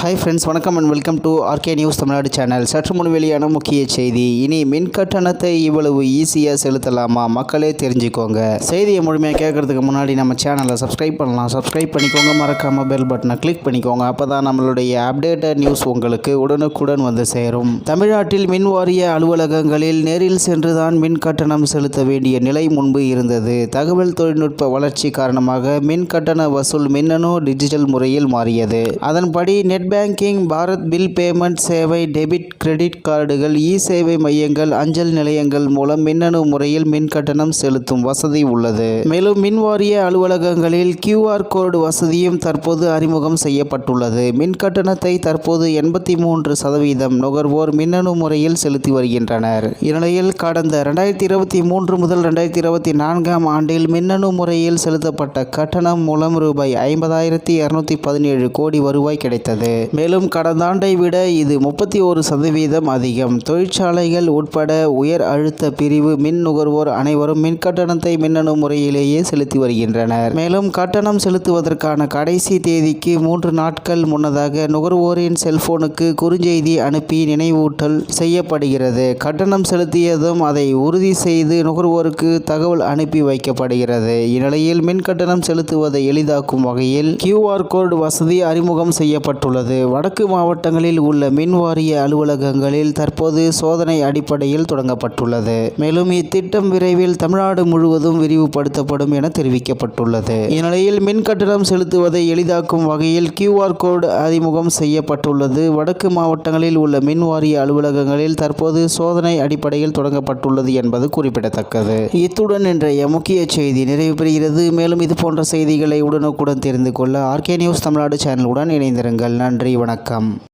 Hi friends வணக்கம் and welcome to RK news Tamil Nadu channel சற்று முன் வெளியான முக்கிய செய்தி. இனி மின் கட்டணத்தை இவ்வளவு ஈஸியாக செலுத்தலாமா? மக்களே தெரிஞ்சுக்கோங்க. செய்தியை முழுமையாக கேட்கறதுக்கு முன்னாடி நம்ம சேனலை சப்ஸ்கிரைப் பண்ணலாம். சப்ஸ்கிரைப் பண்ணிக்கோங்க. மறக்காமல் பெல் பட்டனை கிளிக் பண்ணிக்கோங்க. அப்போ தான் நம்மளுடைய அப்டேட்டட் நியூஸ் உங்களுக்கு உடனுக்குடன் வந்து சேரும். தமிழ்நாட்டில் மின் வாரிய அலுவலகங்களில் நேரில் சென்றுதான் மின் கட்டணம் செலுத்த வேண்டிய நிலை முன்பு இருந்தது. தகவல் தொழில்நுட்ப வளர்ச்சி காரணமாக மின் கட்டண வசூல் மின்னணு டிஜிட்டல் முறையில் மாறியது. அதன்படி net banking Bharat bill payment சேவை டெபிட் கிரெடிட் கார்டுகள் இ சேவை மையங்கள் அஞ்சல் நிலையங்கள் மூலம் மின்னணு முறையில் மின் கட்டணம் செலுத்தும் வசதி உள்ளது. மேலும் மின் வாரிய அலுவலகங்களில் கியூஆர் கோடு வசதியும் தற்போது அறிமுகம் செய்யப்பட்டுள்ளது. மின் கட்டணத்தை தற்போது எண்பத்தி மூன்று சதவீதம் நுகர்வோர் மின்னணு முறையில் செலுத்தி வருகின்றனர். இந்நிலையில் கடந்த ரெண்டாயிரத்தி இருபத்தி மூன்று முதல் ரெண்டாயிரத்தி இருபத்தி நான்காம் ஆண்டில் மின்னணு முறையில் செலுத்தப்பட்ட கட்டணம் மூலம் ரூபாய் ஐம்பதாயிரத்தி இரநூத்தி பதினேழு கோடி வருவாய் கிடைத்தது. மேலும் கடந்த ஆண்டை விட இது முப்பத்தி ஒரு சதவீதம் அதிகம். தொழிற்சாலைகள் உட்பட உயர் அழுத்த பிரிவு மின் நுகர்வோர் அனைவரும் மின் கட்டணத்தை மின்னணு முறையிலேயே செலுத்தி வருகின்றனர். மேலும் கட்டணம் செலுத்துவதற்கான கடைசி தேதிக்கு மூன்று நாட்கள் முன்னதாக நுகர்வோரின் செல்போனுக்கு குறுஞ்செய்தி அனுப்பி நினைவூட்டல் செய்யப்படுகிறது. கட்டணம் செலுத்தியதும் அதை உறுதி செய்து நுகர்வோருக்கு தகவல் அனுப்பி வைக்கப்படுகிறது. இந்நிலையில் மின் கட்டணம் செலுத்துவதை எளிதாக்கும் வகையில் கியூஆர் கோடு வசதி அறிமுகம் செய்யப்பட்டுள்ளது. வடக்கு மாவட்டங்களில் உள்ள மின் வாரிய அலுவலகங்களில் தற்போது சோதனை அடிப்படையில் தொடங்கப்பட்டுள்ளது. மேலும் இத்திட்டம் விரைவில் தமிழ்நாடு முழுவதும் விரிவுபடுத்தப்படும் என தெரிவிக்கப்பட்டுள்ளது. இந்நிலையில் மின் கட்டணம் செலுத்துவதை எளிதாக்கும் வகையில் கியூஆர் கோடு அறிமுகம் செய்யப்பட்டுள்ளது. வடக்கு மாவட்டங்களில் உள்ள மின் வாரிய அலுவலகங்களில் தற்போது சோதனை அடிப்படையில் தொடங்கப்பட்டுள்ளது என்பது குறிப்பிடத்தக்கது. இத்துடன் இன்றைய முக்கிய செய்தி நிறைவு பெறுகிறது. மேலும் இது போன்ற செய்திகளை உடனுக்குடன் தெரிந்து கொள்ள ஆர்கே நியூஸ் தமிழ்நாடு சேனலுடன் இணைந்திருங்கள். நன்றி வணக்கம்.